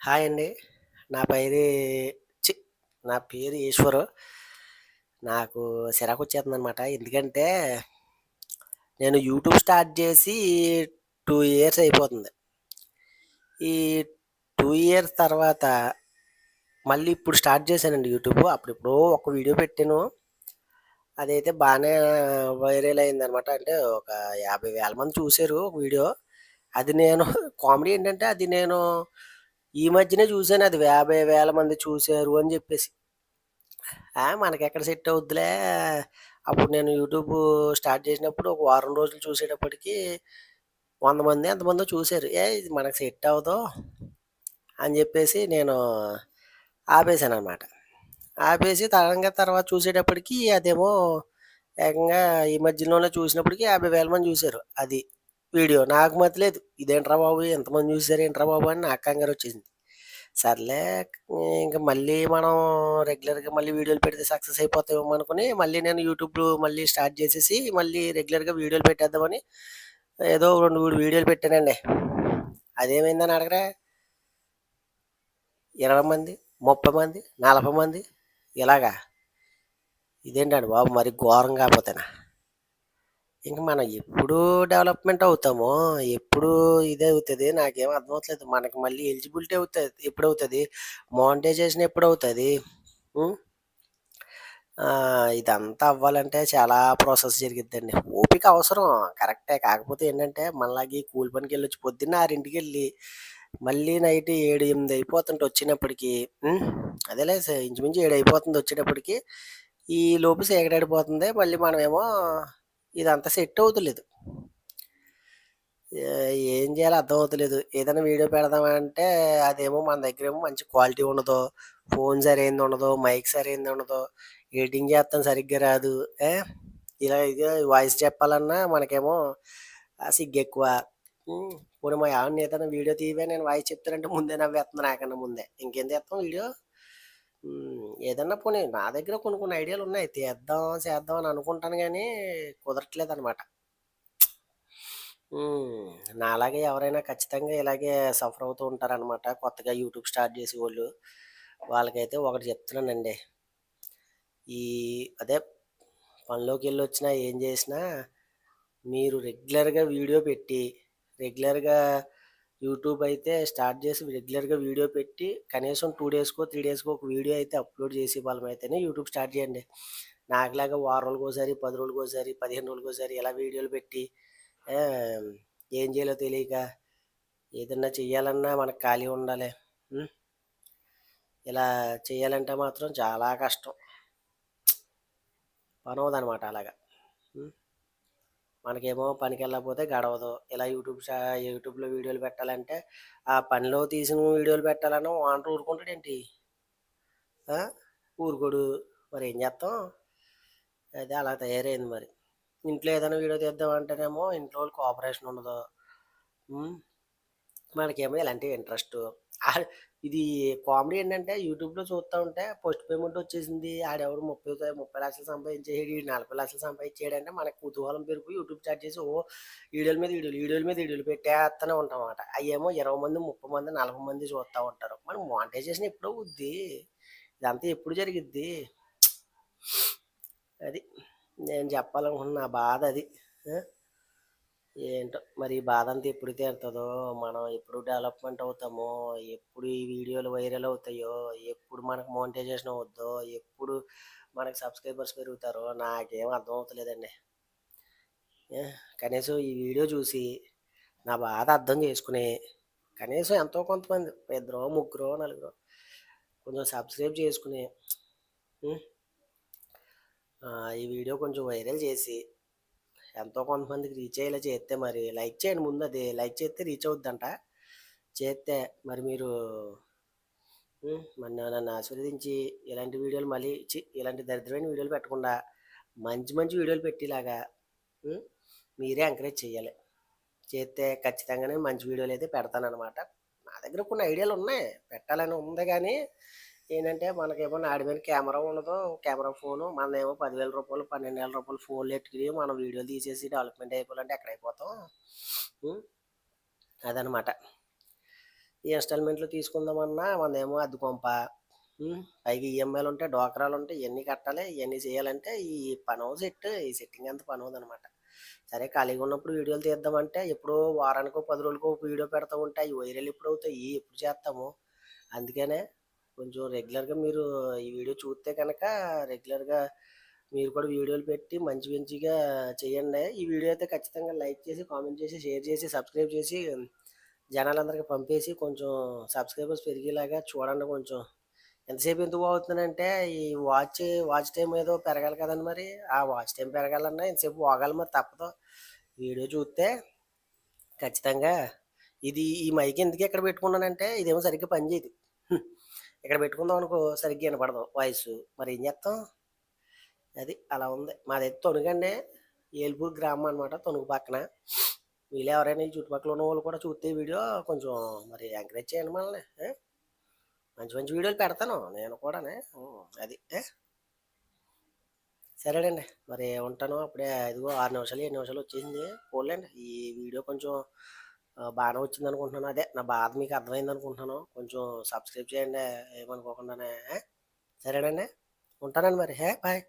Hi అండి. నా పేరు చి నా పేరు ఈశ్వరు. నాకు చిరాకొచ్చేత్తందనమాట. ఎందుకంటే, నేను యూట్యూబ్ స్టార్ట్ చేసి టూ ఇయర్స్ అయిపోతుంది. ఈ టూ ఇయర్స్ తర్వాత మళ్ళీ ఇప్పుడు స్టార్ట్ చేశానండి యూట్యూబ్ అప్పుడిప్పుడు ఒక వీడియో పెట్టాను. అదైతే బాగానే వైరల్ అయిందనమాట. అంటే ఒక యాభై వేల మంది చూశారు ఒక వీడియో. అది నేను కామెడీ ఏంటంటే, అది నేను ఈ మధ్యనే చూసాను అది యాభై వేల మంది చూశారు అని చెప్పేసి మనకెక్కడ సెట్ అవుద్దిలే. అప్పుడు నేను యూట్యూబ్ స్టార్ట్ చేసినప్పుడు ఒక వారం రోజులు చూసేటప్పటికి వంద మంది ఎంతమందో చూసారు. ఏ ఇది మనకు సెట్ అవ్వదు అని చెప్పేసి నేను ఆపేసాననమాట. ఆపేసి తరంగా తర్వాత చూసేటప్పటికి అదేమో ఏకంగా ఈ మధ్యలోనే చూసినప్పటికీ యాభై వేల మంది చూశారు అది వీడియో. నాకు మతిలేదు. ఇదేంట్రా బాబు! ఇంతమంది చూసారేంట్రా బాబు! అని నాకు కంగారొచ్చేసింది. సర్లే ఇంక మళ్ళీ మనం రెగ్యులర్‌గా మళ్ళీ వీడియోలు పెడితే సక్సెస్ అయిపోతామేమో అనుకుని మళ్ళీ నేను యూట్యూబ్‌లో మళ్ళీ స్టార్ట్ చేసేసి మళ్ళీ రెగ్యులర్‌గా వీడియోలు పెట్టేద్దామని ఏదో 2, 3 వీడియోలు పెట్టానండి. అదేమైందని అడగరా? 20 మంది, 30 మంది, 40 మంది ఇలాగా. ఇదేంటండి బాబు! మరి ఘోరం కాకపోతేనా ఇంక మనం ఎప్పుడు డెవలప్‌మెంట్ అవుతామో, ఎప్పుడు ఇదవుతది నాకేం అర్థమవ్వట్లేదు. మనకి మళ్ళీ ఎలిజిబిలిటీ అవుతుంది ఎప్పుడు మానిటైజేషన్ ఎప్పుడవుతది? ఎప్పుడు అవుతుంది ఇదంతా అవ్వాలంటే చాలా ప్రాసెస్ జరిగిద్దండి. ఓపిక అవసరం కరెక్టే. కాకపోతే ఏంటంటే, మనలాగే ఈ కూలి పనికెళ్ళొచ్చి పొద్దున్న ఆరింటికి వెళ్ళి మళ్ళీ నైట్ 7, 8 అయిపోతుంటే వచ్చినప్పటికీ అదేలే స ఇంచుమించు ఏడు అయిపోతుంది వచ్చేటప్పటికి. ఈ లోపు చీకటడిపోతుంది. మళ్ళీ మనమేమో ఇదంతా సెట్ అవుతలేదు. ఏం చేయాలో అర్థం అవుతలేదు ఏదైనా వీడియో పెడదామంటే అదేమో మన దగ్గరేమో మంచి క్వాలిటీ ఉండదు. ఫోన్ ఉండదు మైక్ సరైనదుండదు. ఎడిటింగ్ చేస్తాం సరిగ్గా రాదు. ఏ ఇలా ఇది వాయిస్ చెప్పాలన్నా మనకేమో సిగ్గు ఎక్కువ ఇప్పుడు పోనీ మా ఆవిడని ఏదైనా వీడియో తీయవే నేను వాయిస్ చెప్తానంటే ముందే నవ్వేస్తున్నా నాకన్నా ముందే. ఇంకేం చేస్తాం వీడియో? హ్మ్. ఏదన్నా పోనీ నా దగ్గర కొన్ని కొన్ని ఐడియాలున్నాయి. తీద్దాం, చేద్దాం అని అనుకుంటాను గానీ కుదరట్లేదనమాట. హ్మ్. నాలాగే ఎవరైనా ఖచ్చితంగా ఇలాగే సఫర్ అవుతూ ఉంటారనమాట. కొత్తగా యూట్యూబ్ స్టార్ట్ చేసేవోళ్ళు. వాళ్ళకైతే ఒకటి చెప్తున్నానండి. ఈ అదే పనిలోకెళ్ళొచ్చినా, ఏం చేసినా మీరు రెగ్యులర్‌గా వీడియో పెట్టి, రెగ్యులర్‌గా యూట్యూబ్ అయితే స్టార్ట్ చేసి రెగ్యులర్‌గా వీడియో పెట్టి కనీసం టూ డేస్‌కో, త్రీ డేస్‌కో ఒక వీడియో అయితే అప్‌లోడ్ చేసే వాళ్ళమైతేనే యూట్యూబ్ స్టార్ట్ చేయండి. నాకులాగా వారం రోజులకోసారి, పది రోజులకోసారి, 15 రోజులకోసారి ఇలా వీడియోలు పెట్టి ఏం చేయాలో తెలియక ఏదన్నా చెయ్యాలన్నా మనకు ఖాళీ ఉండాలి. ఇలా చేయాలంటే మాత్రం చాలా కష్టం. పనవదనమాట అలాగా. మనకేమో మనకేమో పనికెళ్ళకపోతే గడవదు. ఇలా యూట్యూబ్ యూట్యూబ్‌లో వీడియోలు పెట్టాలంటే, ఆ పనిలో తీసిన వీడియోలు పెట్టాలని ఓనర్ ఊరుకుంటాడేంటి? ఊరుకోడు మరి ఏం చేస్తాం అయితే అలా తయారైంది మరి. ఇంట్లో ఏదైనా వీడియో తీద్దామంటేనేమో ఇంట్లో వాళ్ళు కోఆపరేషన్ ఉండదు. మనకేమో ఇలాంటివి ఇంట్రెస్ట్ ఇది కామెడీ ఏంటంటే యూట్యూబ్‌లో చూస్తూ ఉంటే పోస్ట్ పేమెంట్ వచ్చేసింది. ఆడెవడో 30 త 30,00,000 సంపాదించేసాడు. ఈడు 40,00,000 సంపాదించాడంటే మనకు కుతూహలం పెరుగు యూట్యూబ్ స్టార్ట్ చేసి ఓ వీడియోల మీద వీడియోలు, వీడియోల మీద వీడియోలు పెట్టేత్తనే ఉంటామన్నమాట. అయ్యేమో 20 మంది, 30 మంది, 40 మంది చూస్తూ ఉంటారు. మరి మానిటైజేషన్ ఎప్పుడవుద్ది? ఇదంతా ఎప్పుడు జరిగిద్ది? అది. నేను చెప్పాలనుకున్న బాధ అది. ఏంటో మరి ఈ బాధంతా ఎప్పుడు తీరుతుందో మనం ఎప్పుడు డెవలప్‌మెంట్ అవుతామో, ఎప్పుడు ఈ వీడియోలు వైరల్ అవుతాయో, ఎప్పుడు మనకు మానిటైజేషన్ అవుద్దో, ఎప్పుడు మనకు సబ్స్క్రైబర్స్ పెరుగుతారో నాకేం అర్థం అవుతలేదండి. కనీసం ఈ వీడియో చూసి నా బాధ అర్థం చేసుకుని కనీసం ఎంతో కొంతమంది ఇద్దరో, ముగ్గురో, నలుగురో కొంచెం సబ్స్క్రైబ్ చేసుకుని ఈ వీడియో కొంచెం వైరల్ చేసి ఎంతో కొంతమందికి రీచ్ అయ్యేలా చేస్తే మరి లైక్ చేయండి ముందు అది లైక్ చేస్తే రీచ్ అవుద్దంట. చేస్తే మరి మీరు హ్మ్. మరి నన్ను ఆశీర్వదించి ఇలాంటి వీడియోలు మళ్ళీ ఇలాంటి దరిద్రమైన వీడియోలు పెట్టకుండా మంచి మంచి వీడియోలు పెట్టేలాగా మీరే ఎంకరేజ్ చేయాలి. చేస్తే ఖచ్చితంగానే మంచి వీడియోలు అయితే పెడతానమాట నా దగ్గర కొన్ని ఐడియాలు ఉన్నాయి పెట్టాలని ఉంది కానీ ఏంటంటే మనకేమో నాడి మీద కెమెరా ఉండదు. కెమెరా ఫోను మనదేమో రూ. 10,000 రూ. 12,000 ఫోన్లు ఎట్టుకుని మనం వీడియోలు తీసేసి డెవలప్‌మెంట్ అయిపోవాలంటే ఎక్కడైపోతాం. అదనమాట. ఈ ఇన్స్టాల్మెంట్లో తీసుకుందామన్నా మనదేమో అద్దె కొంప పైగా ఈఎంఐలు ఉంటాయి డోకరాలు ఉంటాయి ఇవన్నీ కట్టాలి ఇవన్నీ చేయాలంటే ఈ పనవ సెట్ ఈ సెట్టింగ్ అంత పనవదు అనమాట సరే ఖాళీగా ఉన్నప్పుడు వీడియోలు తీద్దామంటే ఎప్పుడో వారానికో పది రోజులకో ఒక వీడియో పెడతా ఉంటాయి వైరల్ ఎప్పుడు అవుతాయి ఎప్పుడు చేస్తాము అందుకనే కొంచెం రెగ్యులర్గా మీరు ఈ వీడియో చూస్తే కనుక రెగ్యులర్గా మీరు కూడా వీడియోలు పెట్టి మంచి మంచిగా చేయండి. ఈ వీడియో అయితే ఖచ్చితంగా లైక్ చేసి కామెంట్ చేసి షేర్ చేసి సబ్స్క్రైబ్ చేసి జనాలందరికీ పంపేసి కొంచెం సబ్స్క్రైబర్స్ పెరిగేలాగా చూడండి కొంచెం. ఎంతసేపు ఎందుకు అవుతుందంటే ఈ వాచ్ వాచ్ టైం ఏదో పెరగాలి కదండి మరి. ఆ వాచ్ టైం పెరగాలన్నా ఎంతసేపు వాగాలి మరి తప్పదు. వీడియో చూస్తే ఖచ్చితంగా ఇది ఈ మైక్ ఎందుకు ఎక్కడ పెట్టుకున్నానంటే ఇదేమో సరిగ్గా పనిచేయదు. ఇక్కడ పెట్టుకుందాం అనుకో సరిగ్గా వినపడదు. వాయిస్. మరి ఏం చేస్తాం అది అలా ఉంది. మాది తొనుగండి ఏల్పూర్ గ్రామం అనమాట తొనుగు పక్కన. వీళ్ళు ఎవరైనా ఈ చుట్టుపక్కల ఉన్న వాళ్ళు కూడా చూస్తే వీడియో కొంచెం మరి ఎంకరేజ్ చేయండి మనల్ని. మంచి మంచి వీడియోలు పెడతాను నేను కూడానే. అది. సరేనండి. మరి ఉంటాను. అప్పుడే ఇదిగో ఆరు నిమిషాలు ఏడు నిమిషాలు వచ్చేసింది. పోలేండి ఈ వీడియో కొంచెం బాగానే వచ్చింది అనుకుంటున్నాను. అదే నా బాధ మీకు అర్థమైంది అనుకుంటున్నాను. కొంచెం సబ్స్క్రైబ్ చేయండి ఏమనుకోకుండానే సరేనండి. ఉంటానండి మరి. హే బాయ్